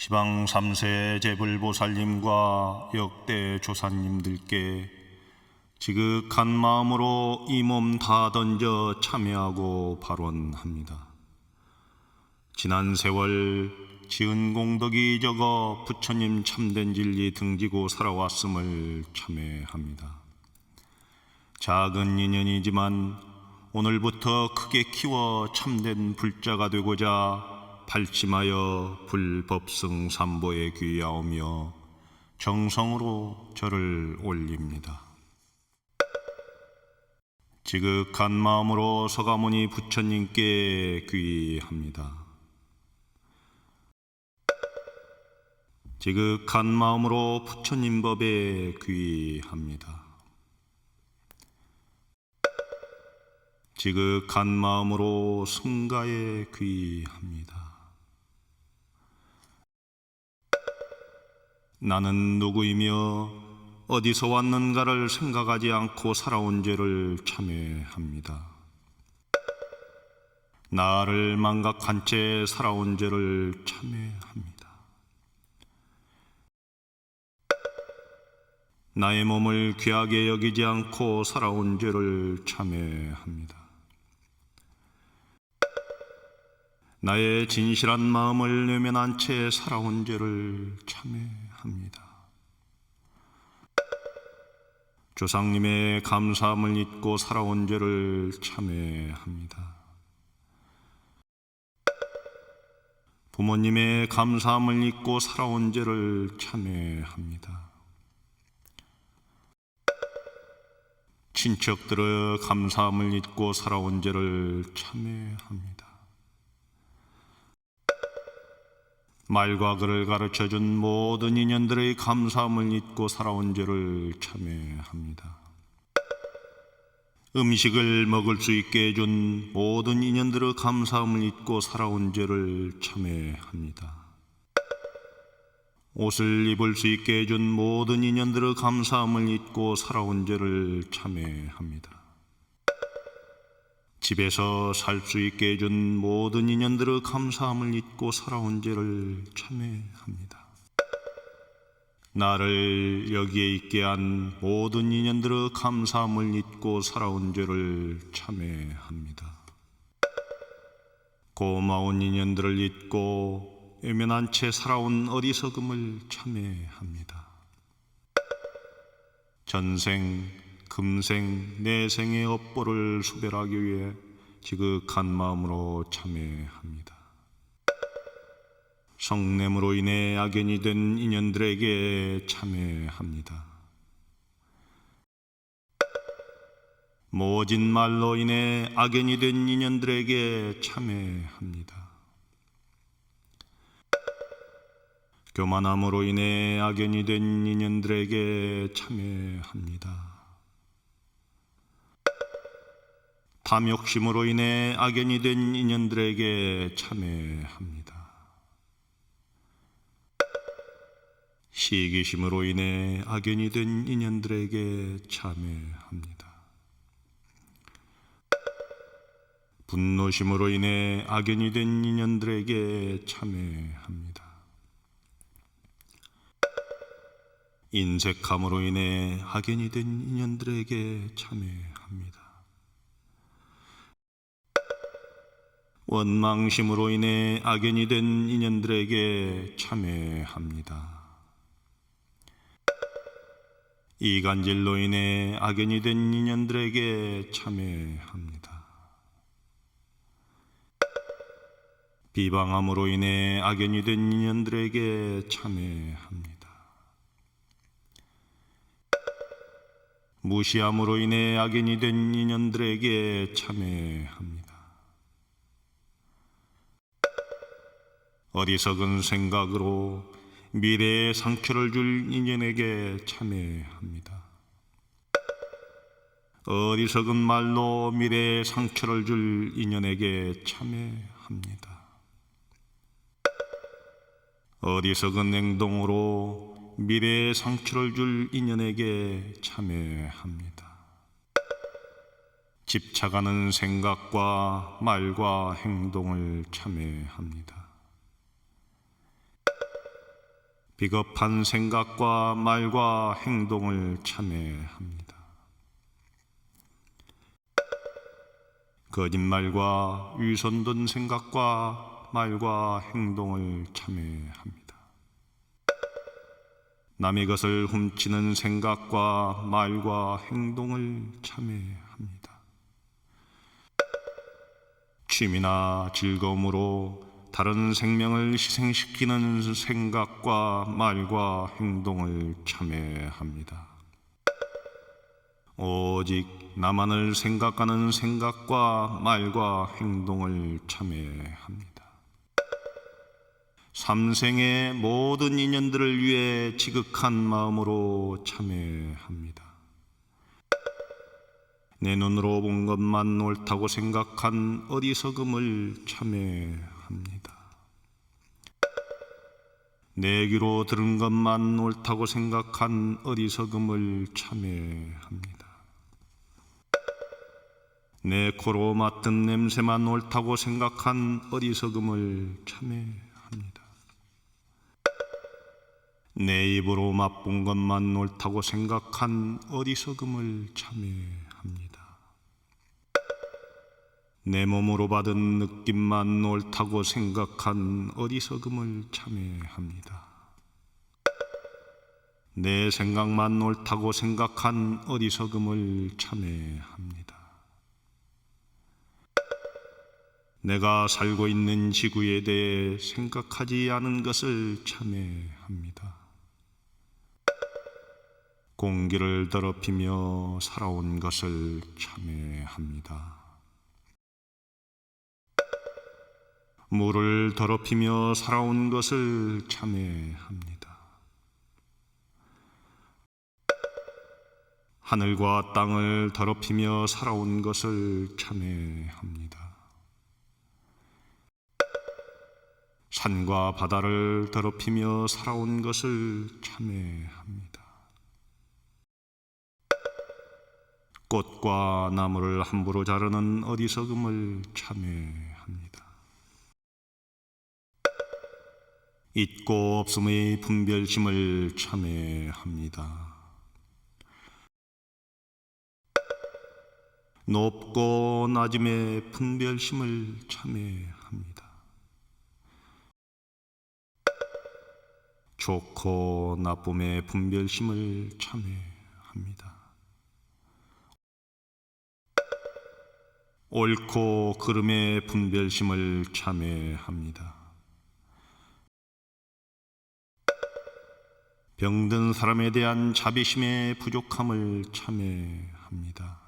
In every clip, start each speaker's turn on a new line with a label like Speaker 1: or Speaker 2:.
Speaker 1: 시방 3세 재불보살님과 역대 조사님들께 지극한 마음으로 이 몸 다 던져 참여하고 발언합니다. 지난 세월 지은 공덕이 적어 부처님 참된 진리 등지고 살아왔음을 참회합니다. 작은 인연이지만 오늘부터 크게 키워 참된 불자가 되고자 발심하여 불법승 삼보에 귀하오며 정성으로 절을 올립니다. 지극한 마음으로 서가모니 부처님께 귀합니다. 지극한 마음으로 부처님 법에 귀합니다. 지극한 마음으로 승가에 귀합니다. 나는 누구이며 어디서 왔는가를 생각하지 않고 살아온 죄를 참회합니다. 나를 망각한 채 살아온 죄를 참회합니다. 나의 몸을 귀하게 여기지 않고 살아온 죄를 참회합니다. 나의 진실한 마음을 내면한 채 살아온 죄를 참회합니다. 조상님의 감사함을 잊고 살아온 죄를 참회합니다. 부모님의 감사함을 잊고 살아온 죄를 참회합니다. 친척들의 감사함을 잊고 살아온 죄를 참회합니다. 말과 글을 가르쳐 준 모든 인연들의 감사함을 잊고 살아온 죄를 참회합니다. 음식을 먹을 수 있게 해준 모든 인연들의 감사함을 잊고 살아온 죄를 참회합니다. 옷을 입을 수 있게 해준 모든 인연들의 감사함을 잊고 살아온 죄를 참회합니다. 집에서 살 수 있게 해준 모든 인연들의 감사함을 잊고 살아온 죄를 참회합니다. 나를 여기에 있게 한 모든 인연들의 감사함을 잊고 살아온 죄를 참회합니다. 고마운 인연들을 잊고 외면한 채 살아온 어리석음을 참회합니다. 전생, 금생, 내 생의 업보를 수별하기 위해 지극한 마음으로 참회합니다. 성냄으로 인해 악연이 된 인연들에게 참회합니다. 모진 말로 인해 악연이 된 인연들에게 참회합니다. 교만함으로 인해 악연이 된 인연들에게 참회합니다. 탐욕심으로 인해 악연이 된 인연들에게 참회합니다. 시기심으로 인해 악연이 된 인연들에게 참회합니다. 분노심으로 인해 악연이 된 인연들에게 참회합니다. 인색함으로 인해 악연이 된 인연들에게 참회합니다. 원망심으로 인해 악연이 된 인연들에게 참회합니다. 이간질로 인해 악연이 된 인연들에게 참회합니다. 비방함으로 인해 악연이 된 인연들에게 참회합니다. 무시함으로 인해 악연이 된 인연들에게 참회합니다. 어리석은 생각으로 미래에 상처를 줄 인연에게 참회합니다. 어리석은 말로 미래에 상처를 줄 인연에게 참회합니다. 어리석은 행동으로 미래에 상처를 줄 인연에게 참회합니다. 집착하는 생각과 말과 행동을 참회합니다. 비겁한 생각과 말과 행동을 참회합니다. 거짓말과 위선된 생각과 말과 행동을 참회합니다. 남의 것을 훔치는 생각과 말과 행동을 참회합니다. 취미나 즐거움으로 다른 생명을 희생시키는 생각과 말과 행동을 참회합니다. 오직 나만을 생각하는 생각과 말과 행동을 참회합니다. 삼생의 모든 인연들을 위해 지극한 마음으로 참회합니다. 내 눈으로 본 것만 옳다고 생각한 어리석음을 참회합니다. 내 귀로 들은 것만 옳다고 생각한 어리석음을 참회합니다. 내 코로 맡은 냄새만 옳다고 생각한 어리석음을 참회합니다. 내 입으로 맛본 것만 옳다고 생각한 어리석음을 참회합니다. 내 몸으로 받은 느낌만 옳다고 생각한 어리석음을 참회합니다. 내 생각만 옳다고 생각한 어리석음을 참회합니다. 내가 살고 있는 지구에 대해 생각하지 않은 것을 참회합니다. 공기를 더럽히며 살아온 것을 참회합니다. 물을 더럽히며 살아온 것을 참회합니다. 하늘과 땅을 더럽히며 살아온 것을 참회합니다. 산과 바다를 더럽히며 살아온 것을 참회합니다. 꽃과 나무를 함부로 자르는 어리석음을 참회합니다. 있고 없음의 분별심을 참회합니다. 높고 낮음의 분별심을 참회합니다. 좋고 나쁨의 분별심을 참회합니다. 옳고 그름의 분별심을 참회합니다. 병든 사람에 대한 자비심의 부족함을 참회합니다.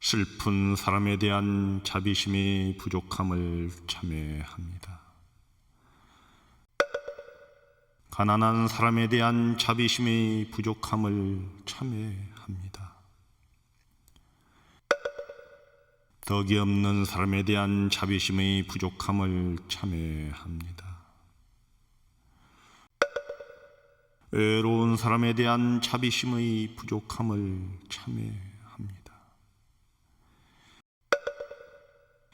Speaker 1: 슬픈 사람에 대한 자비심의 부족함을 참회합니다. 가난한 사람에 대한 자비심의 부족함을 참회합니다. 덕이 없는 사람에 대한 자비심의 부족함을 참회합니다. 외로운 사람에 대한 자비심의 부족함을 참회합니다.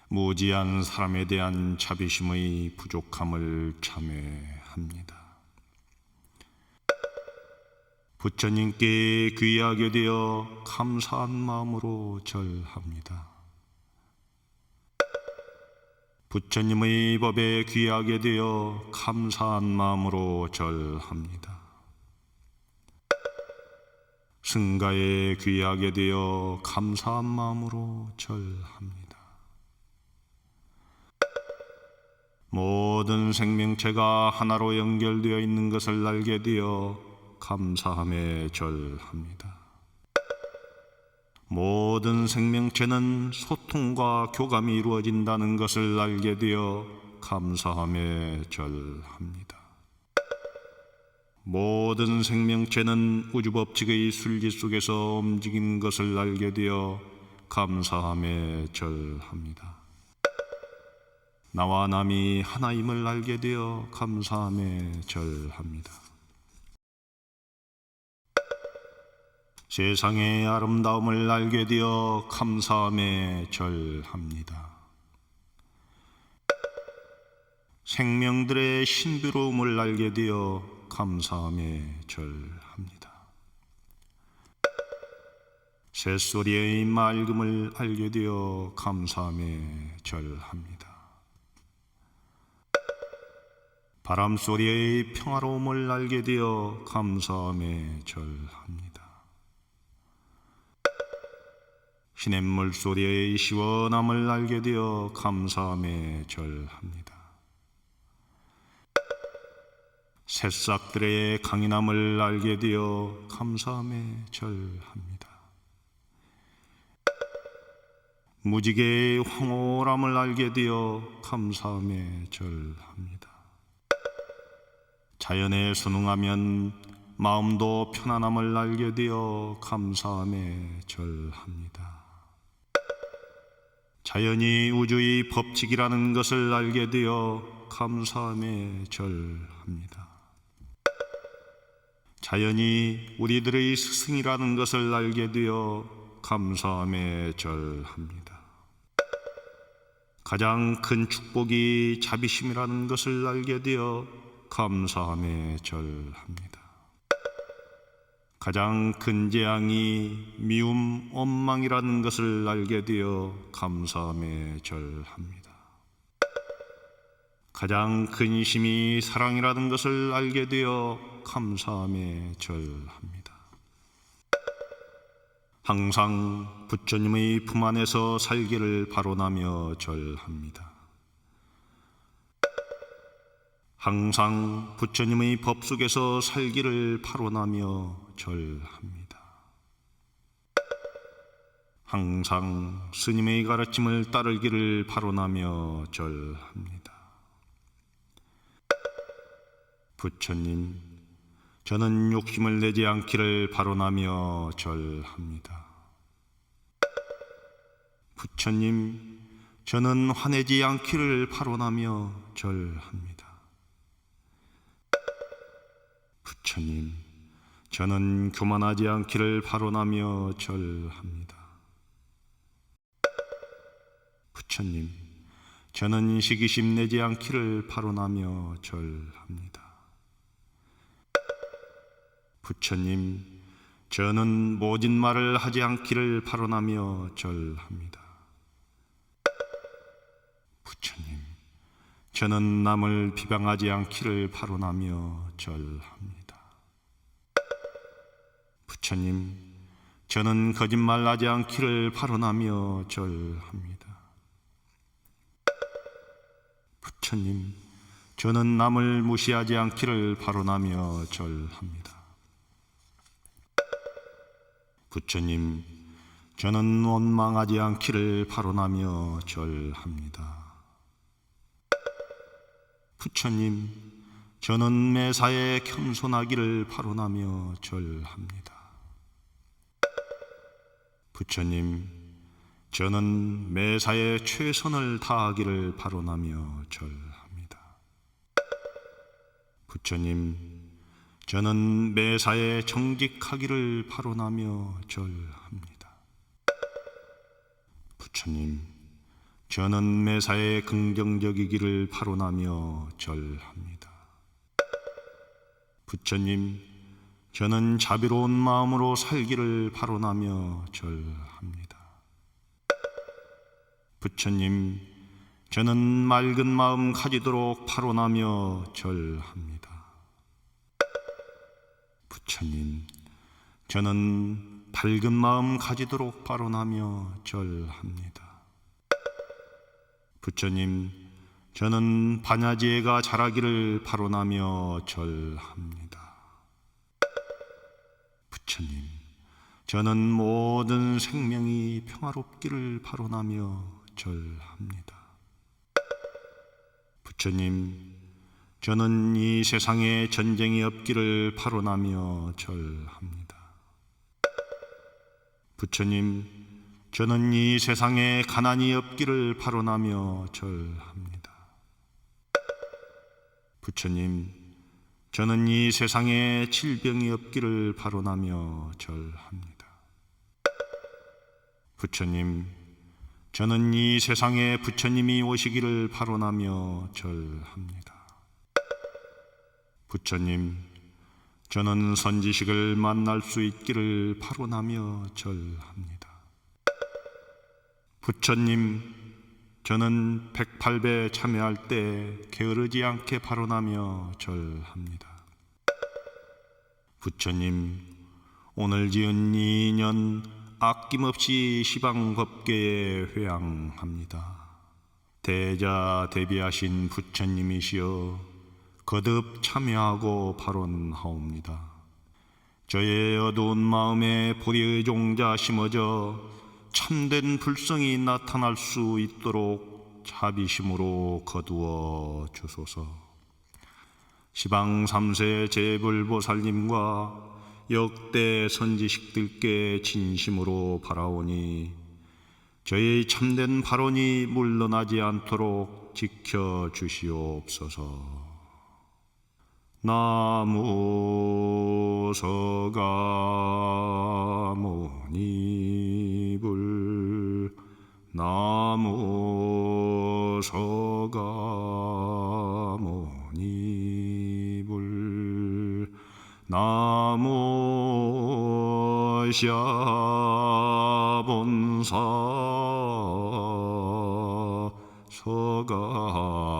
Speaker 1: 무지한 사람에 대한 자비심의 부족함을 참회합니다. 부처님께 귀하게 되어 감사한 마음으로 절합니다. 부처님의 법에 귀하게 되어 감사한 마음으로 절합니다. 승가에 귀하게 되어 감사한 마음으로 절합니다. 모든 생명체가 하나로 연결되어 있는 것을 알게 되어 감사함에 절합니다. 모든 생명체는 소통과 교감이 이루어진다는 것을 알게 되어 감사함에 절합니다. 모든 생명체는 우주 법칙의 순리 속에서 움직인 것을 알게 되어 감사함에 절합니다. 나와 남이 하나임을 알게 되어 감사함에 절합니다. 세상의 아름다움을 알게 되어 감사함에 절합니다. 생명들의 신비로움을 알게 되어 감사함에 절합니다. 새소리의 맑음을 알게 되어 감사함에 절합니다. 바람 소리의 평화로움을 알게 되어 감사함에 절합니다. 시냇물 소리의 시원함을 알게 되어 감사함에 절합니다. 새싹들의 강인함을 알게 되어 감사함에 절합니다. 무지개의 황홀함을 알게 되어 감사함에 절합니다. 자연에 순응하면 마음도 편안함을 알게 되어 감사함에 절합니다. 자연이 우주의 법칙이라는 것을 알게 되어 감사함에 절합니다. 자연이 우리들의 스승이라는 것을 알게 되어 감사함에 절합니다. 가장 큰 축복이 자비심이라는 것을 알게 되어 감사함에 절합니다. 가장 큰 재앙이 미움, 원망이라는 것을 알게 되어 감사함에 절합니다. 가장 큰 힘이 사랑이라는 것을 알게 되어 감사함에 절합니다. 항상 부처님의 품 안에서 살기를 바로나며 절합니다. 항상 부처님의 법 속에서 살기를 바로나며 절합니다. 항상 스님의 가르침을 따르기를 바로나며 절합니다. 부처님, 저는 욕심을 내지 않기를 바로나며 절합니다. 부처님, 저는 화내지 않기를 바로나며 절합니다. 부처님, 저는 교만하지 않기를 바로나며 절합니다. 부처님, 저는 시기심 내지 않기를 바로나며 절합니다. 부처님, 저는 모진 말을 하지 않기를 바로나며 절합니다. 부처님, 저는 남을 비방하지 않기를 바로나며 절합니다. 부처님, 저는 거짓말하지 않기를 바로나며 절합니다. 부처님, 저는 남을 무시하지 않기를 바로나며 절합니다. 부처님, 저는 원망하지 않기를 바로나며 절합니다. 부처님, 저는 매사에 겸손하기를 바로나며 절합니다. 부처님, 저는 매사에 최선을 다하기를 바로나며 절합니다. 부처님, 저는 매사에 정직하기를 바로나며 절합니다. 부처님, 저는 매사에 긍정적이기를 바로나며 절합니다. 부처님, 저는 자비로운 마음으로 살기를 바로나며 절합니다. 부처님, 저는 맑은 마음 가지도록 바로나며 절합니다. 부처님, 저는 밝은 마음 가지도록 바로나며 절합니다. 부처님, 저는 반야지혜가 자라기를 바로나며 절합니다. 부처님, 저는 모든 생명이 평화롭기를 바로나며 절합니다. 부처님, 저는 이 세상에 전쟁이 없기를 바로나며 절합니다. 부처님, 저는 이 세상에 가난이 없기를 바로나며 절합니다. 부처님, 저는 이 세상에 질병이 없기를 바로나며 절합니다. 부처님, 저는 이 세상에 부처님이 오시기를 바로나며 절합니다. 부처님, 저는 선지식을 만날 수 있기를 바로나며 절합니다. 부처님, 저는 108배 참여할 때 게으르지 않게 바로나며 절합니다. 부처님, 오늘 지은 이 인연 아낌없이 시방법계에 회양합니다. 대자 대비하신 부처님이시여 거듭 참여하고 발언하옵니다. 저의 어두운 마음에 불의의 종자 심어져 참된 불성이 나타날 수 있도록 자비심으로 거두어 주소서. 시방 삼세 제불보살님과 역대 선지식들께 진심으로 바라오니 저의 참된 발언이 물러나지 않도록 지켜 주시옵소서. 나무 서가모니불 나무 서가모니불 나무 샤본사 서가모니